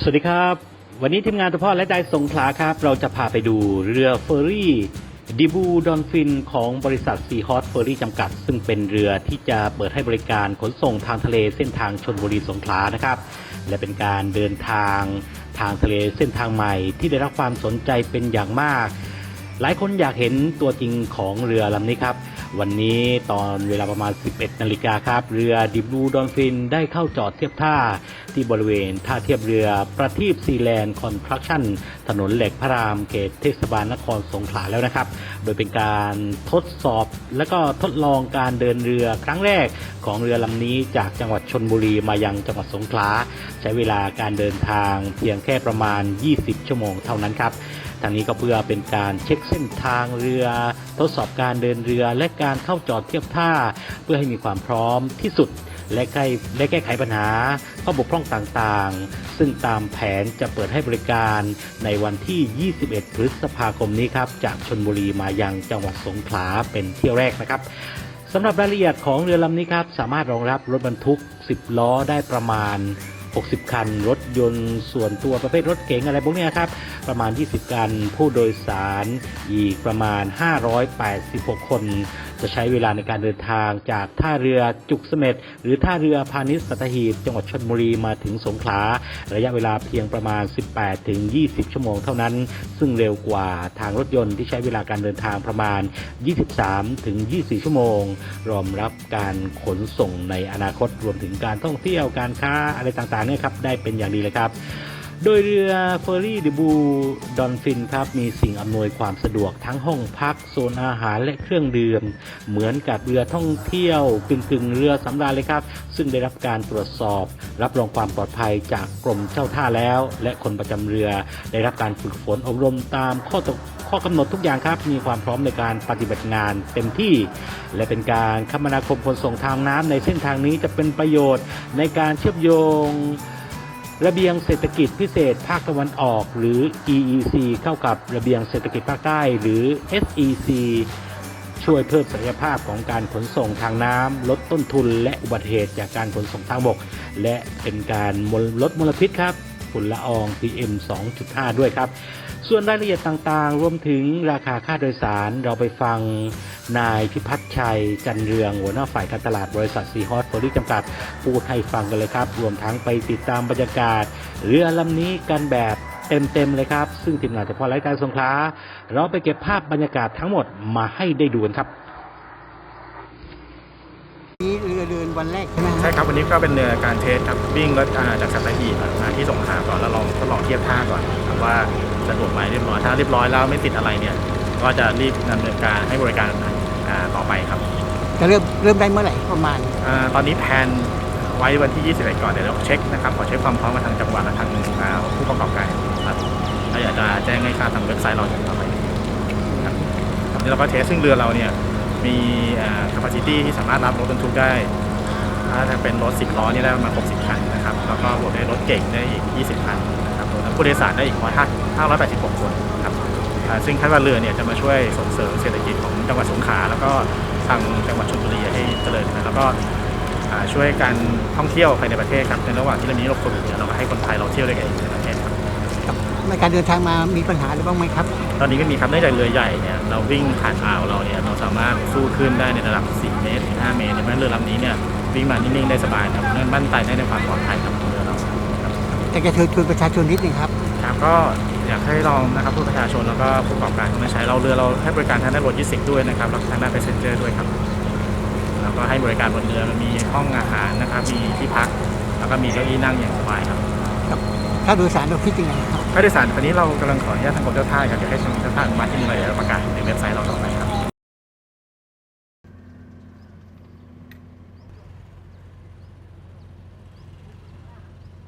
สวัสดีครับ วันนี้ทีมงานตัวพ่อและใจสงขลาครับ เราจะพาไปดูเรือเฟอร์รี่ดิบูดอนฟินของบริษัทซีฮอตเฟอร์รี่จำกัด ซึ่งเป็นเรือที่จะเปิดให้บริการขนส่งทางทะเลเส้นทางชนบุรีสงขลานะครับ และเป็นการเดินทางทางทะเลเส้นทางใหม่ ที่ได้รับความสนใจเป็นอย่างมาก หลายคนอยากเห็นตัวจริงของเรือลำนี้ครับ วันนี้ตอนเวลาประมาณ 11 นาฬิกาครับ เรือดิบลูดอนฟินได้เข้าจอดเทียบท่าที่บริเวณท่าเทียบเรือประทีปซีแลนด์คอนทรักชั่นถนนเหล็กพระรามเขตเทศบาลนครสงขลาแล้วนะครับ โดยเป็นการทดสอบและก็ทดลองการเดินเรือครั้งแรกของเรือลำนี้จากจังหวัดชนบุรีมายังจังหวัดสงขลาใช้เวลาการเดินทางเพียงแค่ประมาณ 20 ชั่วโมงเท่านั้นครับทางนี้ก็เพื่อเป็นการเช็คเส้นทางเรือ ทดสอบการเดินเรือและการเข้าจอดเทียบท่า เพื่อให้มีความพร้อมที่สุด และแก้และแก้ไขปัญหาข้อบกพร่องต่างๆ ซึ่งตามแผนจะเปิดให้บริการในวันที่ 21 พฤษภาคมนี้ครับ จากชนบุรีมายังจังหวัดสงขลาเป็นเที่ยวแรกนะครับสำหรับรายละเอียดของเรือลำนี้ครับสามารถรองรับรถบรรทุก 10 ล้อได้ประมาณ 60 คัน รถยนต์ส่วนตัวประเภทรถเก๋งอะไรพวกนี้ครับ ประมาณ 20 คัน ผู้โดยสารอีกประมาณ 586 คน จะใช้เวลาในการเดินทางจากท่าเรือจุกเสม็ดหรือท่าเรือพาณิชย์สัตหีบจังหวัดชลบุรีมาถึงสงขลาระยะเวลาเพียงประมาณ 18 ถึง 20 ชั่วโมงเท่านั้น ซึ่งเร็วกว่าทางรถยนต์ที่ใช้เวลาการเดินทางประมาณ 23 ถึง 24 ชั่วโมง รองรับการขนส่งในอนาคตรวมถึงการท่องเที่ยวการค้าอะไรต่างๆเนี่ยครับได้เป็นอย่างดีเลยครับ โดยเรือเฟอร์รี่ดิบูดอนฟินครับมีสิ่งอำนวยความสะดวกทั้งห้องพักโซนอาหารและเครื่องดื่ม เหมือนกับเรือท่องเที่ยวกึ่งๆเรือสำราญเลยครับ ซึ่งได้รับการตรวจสอบ รับรองความปลอดภัยจากกรมเจ้าท่าแล้ว และคนประจำเรือ ได้รับการฝึกฝนอบรมตามข้อตกข้อกำหนดทุกอย่างครับ มีความพร้อมในการปฏิบัติงานเต็มที่ และเป็นการคมนาคมขนส่งทางน้ำในเส้นทางนี้จะเป็นประโยชน์ในการเชื่อมโยง ระเบียงเศรษฐกิจพิเศษภาคตะวันออก หรือ EEC เข้ากับระเบียงเศรษฐกิจภาคใต้หรือ SEC ช่วยเพิ่มศักยภาพของการขนส่งทางน้ำลดต้นทุนและอุบัติเหตุจากการขนส่งทางบก และเป็นการลดมลพิษครับ ฝุ่นละออง PM 2.5 ด้วยครับ ส่วนรายละเอียดต่างๆ รวมถึงราคาค่าโดยสาร เราไปฟังนายพิพัฒน์ชัย จันเรือง หัวหน้าฝ่ายการตลาดบริษัทซีฮอสโฟลิจำกัดพูดให้ฟังกันเลยครับ รวมทั้งไปติดตามบรรยากาศ เรือลำนี้กันแบบเต็มๆเลยครับ ซึ่งทีมงานเฉพาะรายการสงขลาเราไปเก็บภาพบรรยากาศทั้งหมดมาให้ได้ดูกันครับ นี่เรือเดิน วันแรกใช่ไหมใช่ครับวันนี้ก็เป็นเรือการเทสครับวิ่งรถอ่าจากสัตหีบมาที่สงขลาก่อนแล้วลองทดลองเทียบท่าก่อนครับว่าสะดวกไหมเรียบร้อยถ้าเรียบร้อยแล้วไม่ติดอะไรเนี่ยก็จะรีบดำเนินการให้บริการอ่าต่อไปครับจะเริ่มเริ่มได้เมื่อไหร่ประมาณอาตอนนี้แผนไว้วันที่ 21 ก่อนเดี๋ยวเราเช็คนะครับขอเช็คความพร้อมมาทางจังหวัดและทางอ่าผู้ประกอบการครับเราอยากจะแจ้งให้ทราบทางเว็บไซต์เราต่อไปครับครับนี่เราก็เทสซึ่งเรือเราเนี่ยมีอ่า capacity ที่สามารถรับรถบรรทุกได้ ถ้าจะเป็นรถ10ล้อนี่ได้ประมาณ60คันนะครับแล้วก็บวกด้วยรถเก่งได้อีก 20 คันนะครับรวมทั้งผู้โดยสารได้อีก586 คนครับอ่าซึ่งคาดว่าเรือเนี่ยจะมาช่วยส่งเสริมเศรษฐกิจของจังหวัดสงขลาแล้วก็ทางจังหวัดชลบุรีให้เจริญนะแล้วก็อ่าช่วยการท่องเที่ยวภายในประเทศครับในระหว่างที่เรามีโรคโควิดเนี่ยเราก็ให้คนไทยเราเที่ยวได้กันเองในประเทศครับในการเดินทางมามีปัญหาหรือบ้างไหมครับ ตอนนี้ก็มีครับเนื่องจากเรือใหญ่เนี่ยเราวิ่งผ่านอ่าวเราเนี่ยเราสามารถสู้ขึ้นได้ในระดับ 4 เมตรถึง5เมตรเพราะฉะนั้นเรือลำนี้เนี่ย วิ่งมานิ่งๆได้สบายครับนั่นมั่นใจได้ในความปลอดภัยครับของเรือเราครับแต่จะเชิญชวนประชาชนนิดนึงครับ ครับก็อยากให้ลองนะครับผู้ประชาชนแล้วก็ผู้ประกอบการเข้ามาใช้เราเรือเราให้บริการทางด้านโลจิสติกส์ด้วยนะครับแล้วก็ทางด้าน p พ s เซนเจอร์ด้วยครับแล้วก็ให้บริการบนเรือมีห้องอาหารนะครับมีที่พัก แล้วก็มีเก้าอี้นั่งอย่างสบายครับถ้าโดยสารเราคิดยังไงครับค่าโดยสารตอนนี้เรากำลังขออนุญาตทางกรมเจ้าท่าครับจะให้ทางเจ้าท่าอนุมัติที่นี่เลยแล้วประกาศในเว็บไซต์เราต่อไปครับ